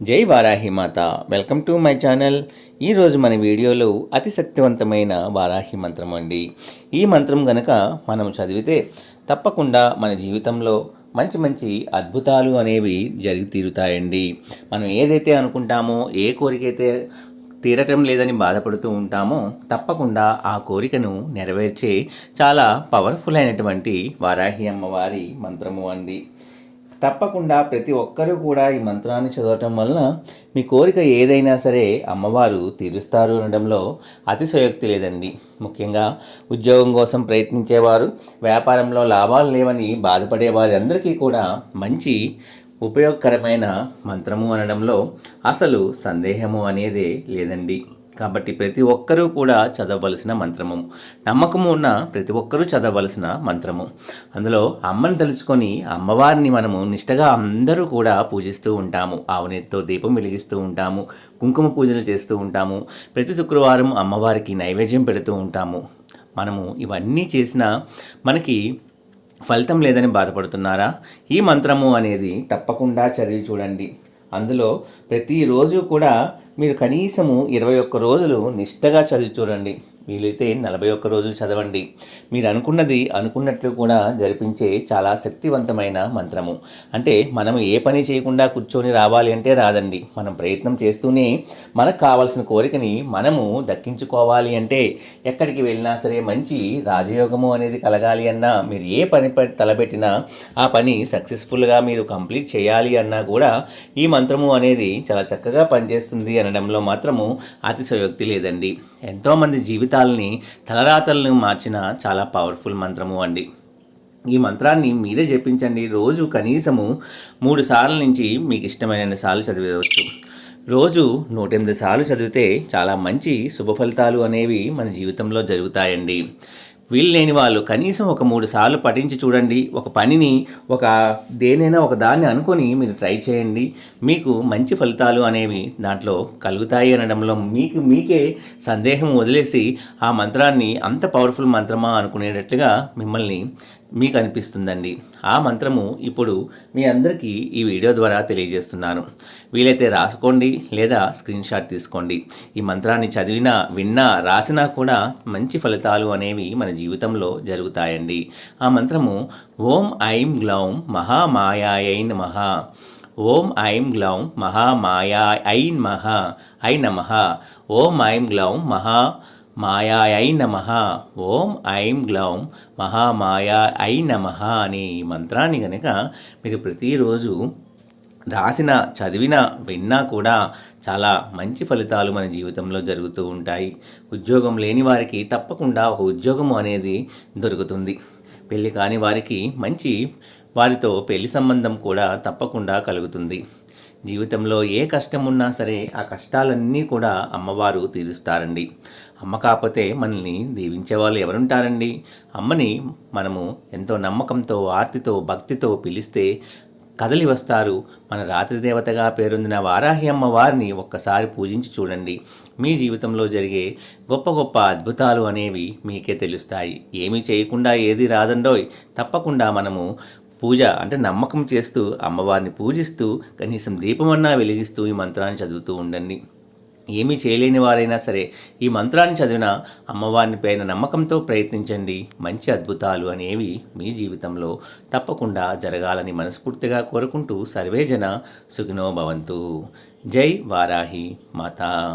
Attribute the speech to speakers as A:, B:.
A: జై Varahi Mata. Welcome to my channel. ఈరోజు మన వీడియోలో అతి శక్తివంతమైన వారాహి మంత్రం అండి. ఈ మంత్రం గనక మనం చదివితే తప్పకుండా మన జీవితంలో మంచి మంచి అద్భుతాలు అనేవి జరిగి తీరుతాయండి. మనం ఏదైతే అనుకుంటామో ఏ కోరికైతే తీరటం లేదని బాధపడుతూ ఉంటామో తప్పకుండా ఆ కోరికను నెరవేర్చే చాలా పవర్ఫుల్ అయినటువంటి వారాహి అమ్మవారి మంత్రము అండి. తప్పకుండా ప్రతి ఒక్కరూ కూడా ఈ మంత్రాన్ని చదవటం వలన మీ కోరిక ఏదైనా సరే అమ్మవారు తీరుస్తారు అనడంలో అతిశయోక్తి లేదండి. ముఖ్యంగా ఉద్యోగం కోసం ప్రయత్నించేవారు వ్యాపారంలో లాభాలు లేవని బాధపడే వారందరికీ కూడా మంచి ఉపయోగకరమైన మంత్రము అనడంలో అసలు సందేహము అనేదే లేదండి. కాబట్టి ప్రతి ఒక్కరూ కూడా చదవవలసిన మంత్రము. నమ్మకము ఉన్న ప్రతి ఒక్కరూ చదవవలసిన మంత్రము. అందులో అమ్మని తలుచుకొని అమ్మవారిని మనము నిష్టగా అందరూ కూడా పూజిస్తూ ఉంటాము. ఆవునెత్తో దీపం వెలిగిస్తూ ఉంటాము. కుంకుమ పూజలు చేస్తూ ఉంటాము. ప్రతి శుక్రవారం అమ్మవారికి నైవేద్యం పెడుతూ ఉంటాము. మనము ఇవన్నీ చేసినా మనకి ఫలితం లేదని బాధపడుతున్నారా? ఈ మంత్రము అనేది తప్పకుండా చదివి చూడండి. అందులో ప్రతిరోజు కూడా మీరు కనీసము ఇరవై ఒక్క రోజులు నిష్టగా చదివి చూడండి. వీలైతే నలభై ఒక్క రోజులు చదవండి. మీరు అనుకున్నది అనుకున్నట్లు కూడా జరిపించే చాలా శక్తివంతమైన మంత్రము. అంటే మనం ఏ పని చేయకుండా కూర్చొని రావాలి అంటే రాదండి. మనం ప్రయత్నం చేస్తూనే మనకు కావాల్సిన కోరికని మనము దక్కించుకోవాలి అంటే ఎక్కడికి వెళ్ళినా సరే మంచి రాజయోగము అనేది కలగాలి అన్నా మీరు ఏ పని తలపెట్టినా ఆ పని సక్సెస్ఫుల్గా మీరు కంప్లీట్ చేయాలి అన్నా కూడా ఈ మంత్రము అనేది చాలా చక్కగా పనిచేస్తుంది అనడంలో మాత్రము అతిశయోక్తి లేదండి. ఎంతోమంది జీవితాలు జీవితాలని తలరాతలను మార్చిన చాలా పవర్ఫుల్ మంత్రము అండి. ఈ మంత్రాన్ని మీరే జపించండి. రోజు కనీసము మూడు సార్ల నుంచి మీకు ఇష్టమైన సార్లు చదివేయవచ్చు. రోజు నూట ఎనిమిది సార్లు చదివితే చాలా మంచి శుభ ఫలితాలు అనేవి మన జీవితంలో జరుగుతాయండి. వీలు లేని వాళ్ళు కనీసం ఒక మూడు సార్లు పఠించి చూడండి. ఒక పనిని ఒక దేనైనా ఒక దాన్ని అనుకొని మీరు ట్రై చేయండి. మీకు మంచి ఫలితాలు అనేవి దాంట్లో కలుగుతాయి అనడంలో మీకు మీకే సందేహం వదిలేసి ఆ మంత్రాన్ని అంత పవర్ఫుల్ మంత్రమా అనుకునేటట్లుగా మిమ్మల్ని మీకు అనిపిస్తుందండి ఆ మంత్రము ఇప్పుడు మీ అందరికీ ఈ వీడియో ద్వారా తెలియజేస్తున్నాను. వీలైతే రాసుకోండి లేదా స్క్రీన్ షాట్ తీసుకోండి. ఈ మంత్రాన్ని చదివినా విన్నా రాసినా కూడా మంచి ఫలితాలు అనేవి మన జీవితంలో జరుగుతాయండి. ఆ మంత్రము ఓం ఐం గ్లౌం మహామాయాయైన్ మహా ఓం ఐం గ్లౌం మహామాయా ఐన్ మహా ఐ నమ. ఓం ఐం గ్లౌం మహా మాయాయై నమ. ఓం ఐం గ్లౌం మహామాయా ఐ నమ అనే ఈ మంత్రాన్ని కనుక మీరు ప్రతిరోజు రాసిన చదివిన విన్నా కూడా చాలా మంచి ఫలితాలు మన జీవితంలో జరుగుతూ ఉంటాయి. ఉద్యోగం లేని వారికి తప్పకుండా ఒక ఉద్యోగం అనేది దొరుకుతుంది. పెళ్ళి కాని వారికి మంచి వారితో పెళ్ళి సంబంధం కూడా తప్పకుండా కలుగుతుంది. జీవితంలో ఏ కష్టం ఉన్నా సరే ఆ కష్టాలన్నీ కూడా అమ్మవారు తీరుస్తారండి. అమ్మ కాకపోతే మనల్ని దీవించే వాళ్ళు ఎవరుంటారండి? అమ్మని మనము ఎంతో నమ్మకంతో ఆర్తితో భక్తితో పిలిస్తే కదలి వస్తారు. మన రాత్రి దేవతగా పేరొందిన వారాహి అమ్మ వారిని ఒక్కసారి పూజించి చూడండి. మీ జీవితంలో జరిగే గొప్ప గొప్ప అద్భుతాలు అనేవి మీకే తెలుస్తాయి. ఏమీ చేయకుండా ఏది రాదండోయ్. తప్పకుండా మనము పూజ అంటే నమ్మకం చేస్తూ అమ్మవారిని పూజిస్తూ కనీసం దీపమన్నా వెలిగిస్తూ ఈ మంత్రాన్ని చదువుతూ ఉండండి. ఏమీ చేయలేని వారైనా సరే ఈ మంత్రాన్ని చదివిన అమ్మవారిని పైన నమ్మకంతో ప్రయత్నించండి. మంచి అద్భుతాలు అనేవి మీ జీవితంలో తప్పకుండా జరగాలని మనస్ఫూర్తిగా కోరుకుంటూ సర్వేజన సుఖినో భవంతు. జై వారాహి మాతా.